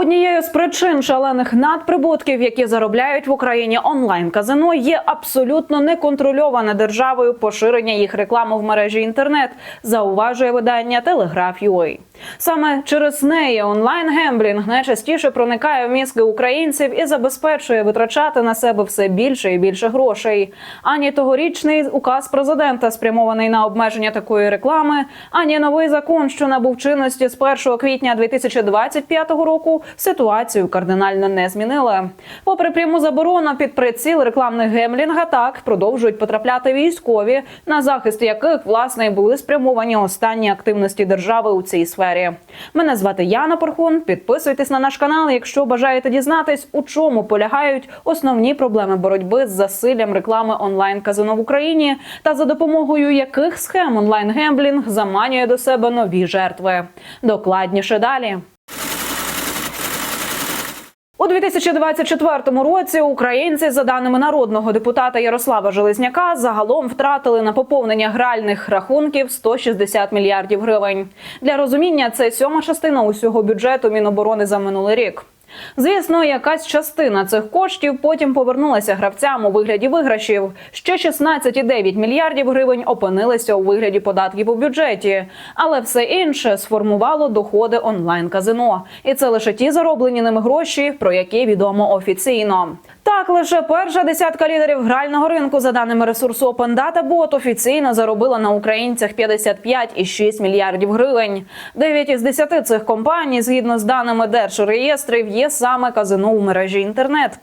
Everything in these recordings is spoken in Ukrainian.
Однією з причин шалених надприбутків, які заробляють в Україні онлайн казино, є абсолютно неконтрольоване державою поширення їх реклами в мережі інтернет, зауважує видання Телеграф.ua. Саме через неї онлайн гемблінг найчастіше проникає в мізки українців і забезпечує витрачати на себе все більше і більше грошей. Ані тогорічний указ президента спрямований на обмеження такої реклами, ані новий закон, що набув чинності з 1 квітня 2025 року, ситуацію кардинально не змінили. Попри пряму заборону під приціл рекламних гемблінга, так продовжують потрапляти військові, на захист яких власне були спрямовані останні активності держави у цій сфері. Мене звати Яна Порхун. Підписуйтесь на наш канал, якщо бажаєте дізнатись, у чому полягають основні проблеми боротьби з засиллям реклами онлайн казино в Україні та за допомогою яких схем онлайн гемблінг заманює до себе нові жертви. Докладніше далі. У 2024 році українці, за даними народного депутата Ярослава Железняка, загалом втратили на поповнення гральних рахунків 160 мільярдів гривень. Для розуміння це сьома частина усього бюджету Міноборони за минулий рік. Звісно, якась частина цих коштів потім повернулася гравцям у вигляді виграшів. Ще 16,9 мільярдів гривень опинилися у вигляді податків у бюджеті, але все інше сформувало доходи онлайн казино, і це лише ті зароблені ними гроші, про які відомо офіційно. Так, лише перша десятка лідерів грального ринку, за даними ресурсу Open Data Bot, офіційно заробила на українцях 55,6 мільярдів гривень. Дев'ять із десяти цих компаній, згідно з даними держреєстрів, є саме казино у мережі інтернет.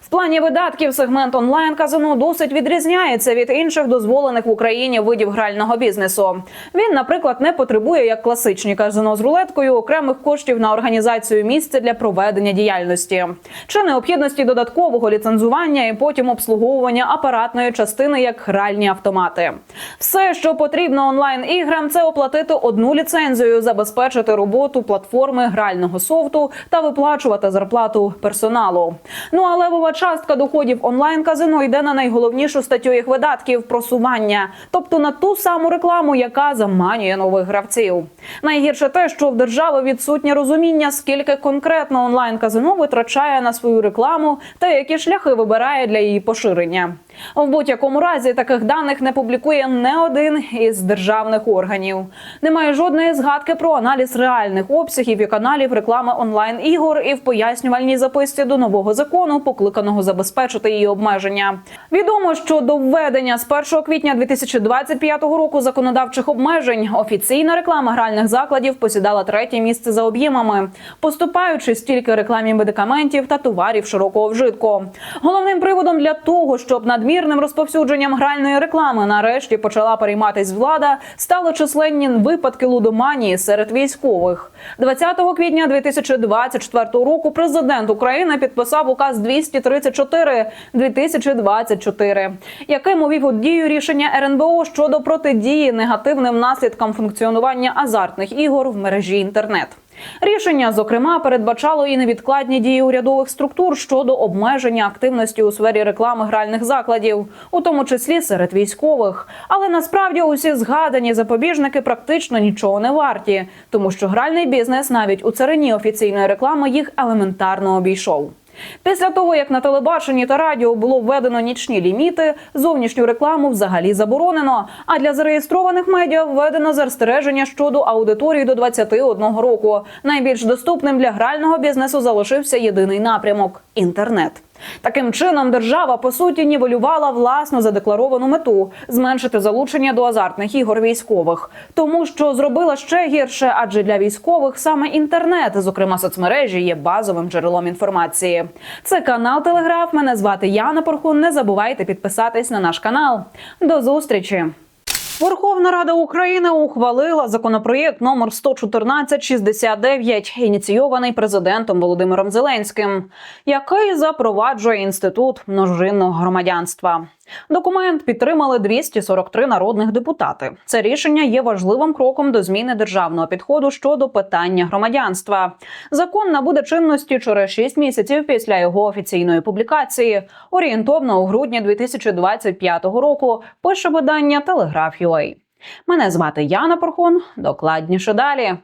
В плані видатків сегмент онлайн казино досить відрізняється від інших дозволених в Україні видів грального бізнесу. Він, наприклад, не потребує як класичні казино з рулеткою окремих коштів на організацію місця для проведення діяльності чи необхідності додаткового ліцензування і потім обслуговування апаратної частини як гральні автомати. Все, що потрібно онлайн іграм, це оплатити одну ліцензію, забезпечити роботу платформи грального софту та виплачувати зарплату персоналу. Ну а левова частка доходів онлайн казино йде на найголовнішу статтю їх видатків просування, тобто на ту саму рекламу, яка заманює нових гравців. Найгірше те, що в держави відсутнє розуміння, скільки конкретно онлайн казино витрачає на свою рекламу та які шляхи вибирає для її поширення. В будь-якому разі таких даних не публікує не один із державних органів. Немає жодної згадки про аналіз реальних обсягів і каналів реклами онлайн ігор і в пояснювальній записці до нового закону, покликаного забезпечити її обмеження. Відомо, що до введення з 1 квітня 2025 року законодавчих обмежень офіційна реклама гральних закладів посідала третє місце за об'ємами, поступаючи стільки рекламі медикаментів та товарів широкого вжитку. Головним приводом для того, щоб надмірним розповсюдженням гральної реклами нарешті почала перейматись влада, стали численні випадки лудоманії серед військових. 20 квітня 2024 року президент України підписав указ 234 2024, яким увів у дію рішення РНБО щодо протидії негативним наслідкам функціонування азартних ігор в мережі інтернет. Рішення, зокрема, передбачало і невідкладні дії урядових структур щодо обмеження активності у сфері реклами гральних закладів, у тому числі серед військових. Але насправді усі згадані запобіжники практично нічого не варті, тому що гральний бізнес навіть у царині офіційної реклами їх елементарно обійшов. Після того, як на телебаченні та радіо було введено нічні ліміти, зовнішню рекламу взагалі заборонено. А для зареєстрованих медіа введено застереження щодо аудиторії до 21 року. Найбільш доступним для грального бізнесу залишився єдиний напрямок інтернет. Таким чином, держава по суті нівелювала власну задекларовану мету зменшити залучення до азартних ігор військових, тому що зробила ще гірше, адже для військових саме інтернет, зокрема соцмережі, є базовим джерелом інформації. Це канал Телеграф. Мене звати Яна Порхун. Не забувайте підписатись на наш канал. До зустрічі. Верховна Рада України ухвалила законопроєкт номер 11469, ініційований президентом Володимиром Зеленським, який запроваджує інститут множинного громадянства. Документ підтримали 243 народних депутати. Це рішення є важливим кроком до зміни державного підходу щодо питання громадянства. Закон набуде чинності через 6 місяців після його офіційної публікації, орієнтовно у грудні 2025 року. Пише видання Телеграф.ua. Мене звати Яна Порхун. Докладніше далі.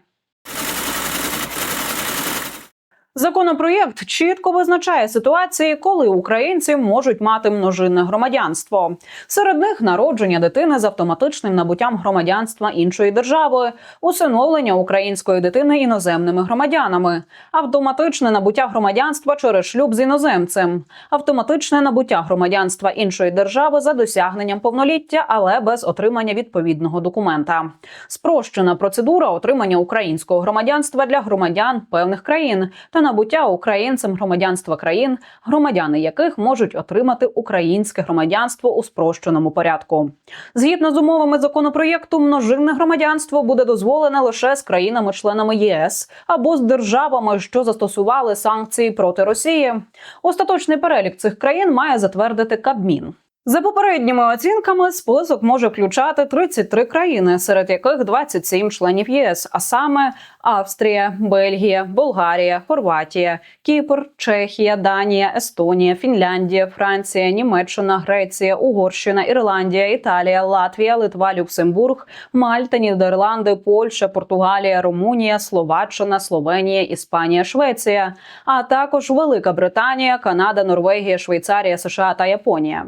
Законопроєкт чітко визначає ситуації, коли українці можуть мати множинне громадянство. Серед них народження дитини з автоматичним набуттям громадянства іншої держави, усиновлення української дитини іноземними громадянами, автоматичне набуття громадянства через шлюб з іноземцем, автоматичне набуття громадянства іншої держави за досягненням повноліття, але без отримання відповідного документа. Спрощена процедура отримання українського громадянства для громадян певних країн та набуття українцем громадянства країн, громадяни яких можуть отримати українське громадянство у спрощеному порядку. Згідно з умовами законопроєкту, множинне громадянство буде дозволене лише з країнами-членами ЄС або з державами, що застосували санкції проти Росії. Остаточний перелік цих країн має затвердити Кабмін. За попередніми оцінками, список може включати 33 країни, серед яких 27 членів ЄС, а саме Австрія, Бельгія, Болгарія, Хорватія, Кіпр, Чехія, Данія, Естонія, Фінляндія, Франція, Німеччина, Греція, Угорщина, Ірландія, Італія, Латвія, Литва, Люксембург, Мальта, Нідерланди, Польща, Португалія, Румунія, Словаччина, Словенія, Іспанія, Швеція, а також Велика Британія, Канада, Норвегія, Швейцарія, США та Японія.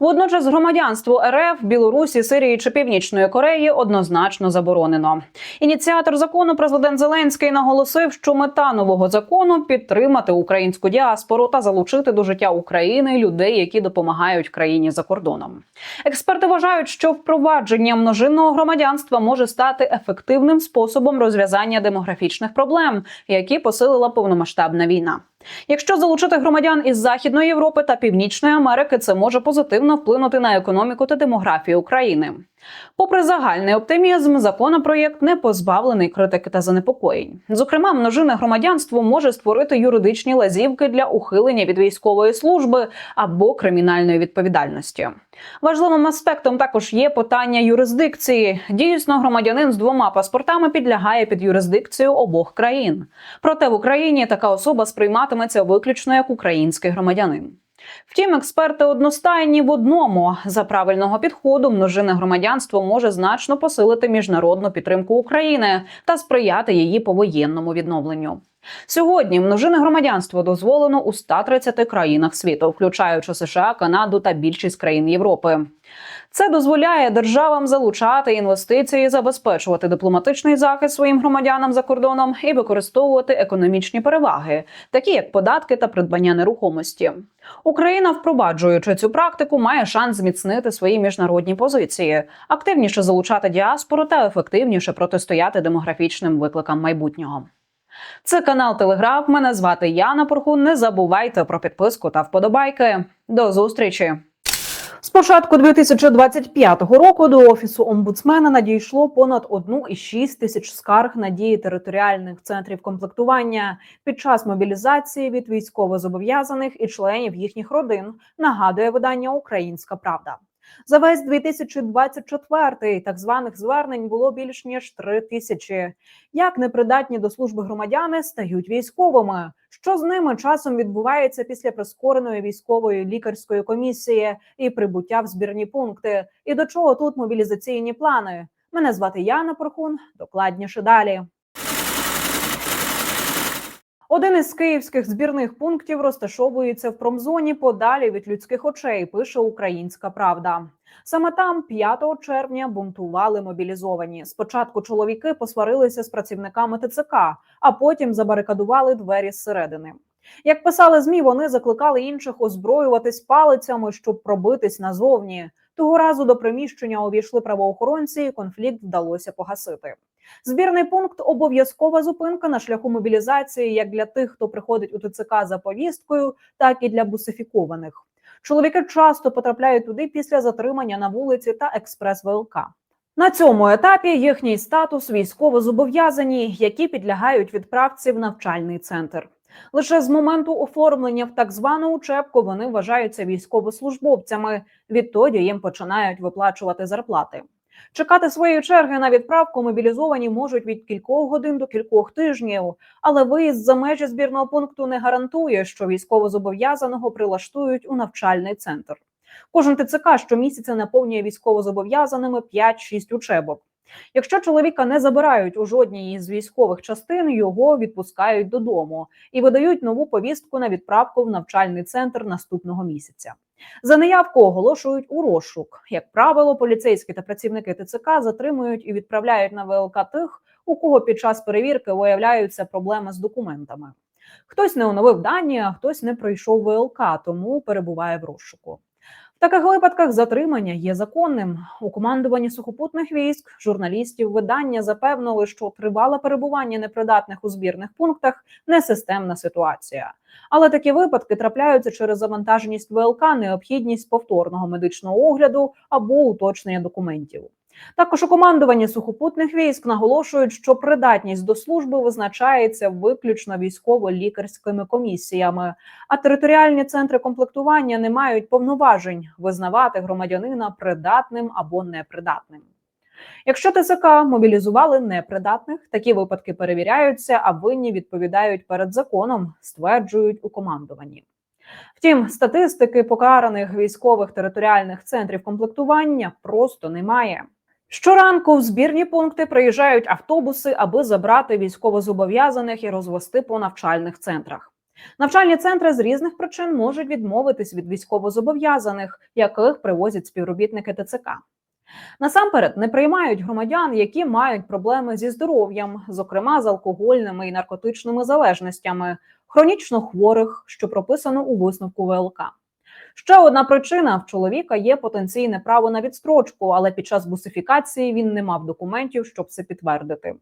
Водночас громадянство РФ, Білорусі, Сирії чи Північної Кореї однозначно заборонено. Ініціатор закону президент Зеленський наголосив, що мета нового закону підтримати українську діаспору та залучити до життя України людей, які допомагають країні за кордоном. Експерти вважають, що впровадження множинного громадянства може стати ефективним способом розв'язання демографічних проблем, які посилила повномасштабна війна. Якщо залучити громадян із Західної Європи та Північної Америки, це може позитивно вплинути на економіку та демографію України. Попри загальний оптимізм, законопроєкт не позбавлений критики та занепокоєнь. Зокрема, множинне громадянство може створити юридичні лазівки для ухилення від військової служби або кримінальної відповідальності. Важливим аспектом також є питання юрисдикції. Дійсно, громадянин з двома паспортами підлягає під юрисдикцію обох країн. Проте в Україні така особа сприйматиметься виключно як український громадянин. Втім, експерти одностайні в одному за правильного підходу множине громадянство може значно посилити міжнародну підтримку України та сприяти її повоєнному відновленню. Сьогодні множинне громадянство дозволено у 130 країнах світу, включаючи США, Канаду та більшість країн Європи. Це дозволяє державам залучати інвестиції, забезпечувати дипломатичний захист своїм громадянам за кордоном і використовувати економічні переваги, такі як податки та придбання нерухомості. Україна, впроваджуючи цю практику, має шанс зміцнити свої міжнародні позиції, активніше залучати діаспору та ефективніше протистояти демографічним викликам майбутнього. Це канал Телеграф. Мене звати Яна Порхун. Не забувайте про підписку та вподобайки. До зустрічі. З початку 2025 року до офісу омбудсмена надійшло понад 1,6 тисяч скарг на дії територіальних центрів комплектування під час мобілізації від військовозобов'язаних і членів їхніх родин. Нагадує видання Українська Правда. За весь 2024 так званих звернень було більш ніж три тисячі. Як непридатні до служби громадяни стають військовими? Що з ними часом відбувається після прискореної військової лікарської комісії і прибуття в збірні пункти? І до чого тут мобілізаційні плани? Мене звати Яна Порхун. Докладніше далі. Один із київських збірних пунктів розташовується в промзоні подалі від людських очей. Пише Українська Правда. Саме там 5 червня бунтували мобілізовані. Спочатку чоловіки посварилися з працівниками ТЦК, а потім забарикадували двері зсередини. Як писали змі, вони закликали інших озброюватись палицями, щоб пробитись назовні. Того разу до приміщення увійшли правоохоронці, і конфлікт вдалося погасити. Збірний пункт обов'язкова зупинка на шляху мобілізації як для тих, хто приходить у ТЦК за повісткою, так і для бусифікованих. Чоловіки часто потрапляють туди після затримання на вулиці та експрес ВЛК. На цьому етапі їхній статус військово зобов'язані, які підлягають відправці в навчальний центр. Лише з моменту оформлення в так звану учебку вони вважаються військовослужбовцями. Відтоді їм починають виплачувати зарплати. Чекати своєї черги на відправку мобілізовані можуть від кількох годин до кількох тижнів, але виїзд за межі збірного пункту не гарантує, що військовозобов'язаного прилаштують у навчальний центр. Кожен ТЦК щомісяця наповнює військовозобов'язаними 5-6 учебок. Якщо чоловіка не забирають у жодній із військових частин, його відпускають додому і видають нову повістку на відправку в навчальний центр наступного місяця. За неявку оголошують у розшук. Як правило, поліцейські та працівники ТЦК затримують і відправляють на ВЛК тих, у кого під час перевірки виявляються проблеми з документами. Хтось не оновив дані, а хтось не пройшов ВЛК, тому перебуває в розшуку. Таких випадках затримання є законним. У командуванні сухопутних військ журналістів видання запевнили, що тривале перебування непридатних у збірних пунктах не системна ситуація. Але такі випадки трапляються через завантаженість ВЛК, необхідність повторного медичного огляду або уточнення документів. Також у командуванні сухопутних військ наголошують, що придатність до служби визначається виключно військово-лікарськими комісіями, а територіальні центри комплектування не мають повноважень визнавати громадянина придатним або непридатним. Якщо ТЦК мобілізували непридатних, такі випадки перевіряються, а винні відповідають перед законом, стверджують у командуванні. Втім, статистики покараних військових територіальних центрів комплектування просто немає. Щоранку в збірні пункти приїжджають автобуси, аби забрати військовозобов'язаних і розвести по навчальних центрах. Навчальні центри з різних причин можуть відмовитись від військовозобов'язаних, яких привозять співробітники ТЦК. Насамперед не приймають громадян, які мають проблеми зі здоров'ям, зокрема з алкогольними і наркотичними залежностями, хронічно хворих, що прописано у висновку ВЛК. Ще одна причина: в чоловіка є потенційне право на відстрочку, але під час бусифікації він не мав документів, щоб це підтвердити.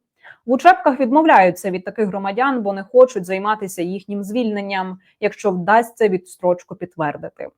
В учебках відмовляються від таких громадян, бо не хочуть займатися їхнім звільненням, якщо вдасться відстрочку підтвердити.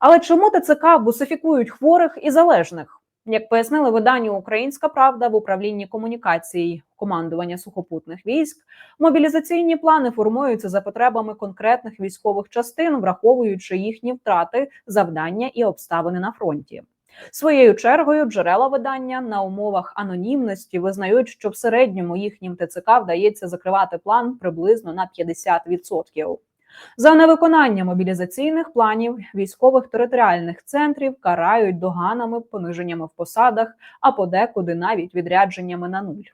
Але чому ТЦК бусифікують хворих і залежних? Як пояснили виданню Українська Правда в управлінні комунікацій командування сухопутних військ, мобілізаційні плани формуються за потребами конкретних військових частин, враховуючи їхні втрати, завдання і обставини на фронті. Своєю чергою джерела видання на умовах анонімності визнають, що в середньому їхнім ТЦК вдається закривати план приблизно на 50%. За невиконання мобілізаційних планів військових територіальних центрів карають доганами, пониженнями в посадах, а подекуди навіть відрядженнями на нуль.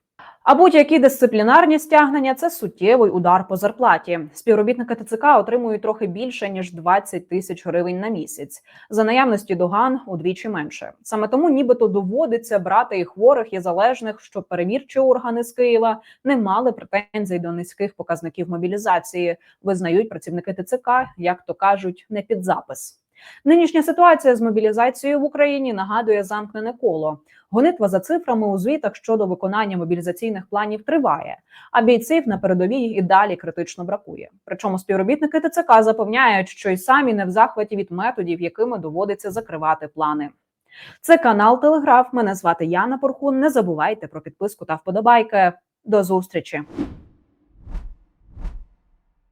А будь-які дисциплінарні стягнення це суттєвий удар по зарплаті. Співробітники ТЦК отримують трохи більше ніж 20 тисяч гривень на місяць. За наявності доган удвічі менше. Саме тому, нібито доводиться брати і хворих, і залежних, щоб перевірчі органи з Києва не мали претензій до низьких показників мобілізації. Визнають працівники ТЦК, як то кажуть, не під запис. Нинішня ситуація з мобілізацією в Україні нагадує замкнене коло. Гонитва за цифрами у звітах щодо виконання мобілізаційних планів триває, а бійців на передовій і далі критично бракує. Причому співробітники ТЦК запевняють, що й самі не в захваті від методів, якими доводиться закривати плани. Це канал Телеграф. Мене звати Яна Порхун. Не забувайте про підписку та вподобайки. До зустрічі.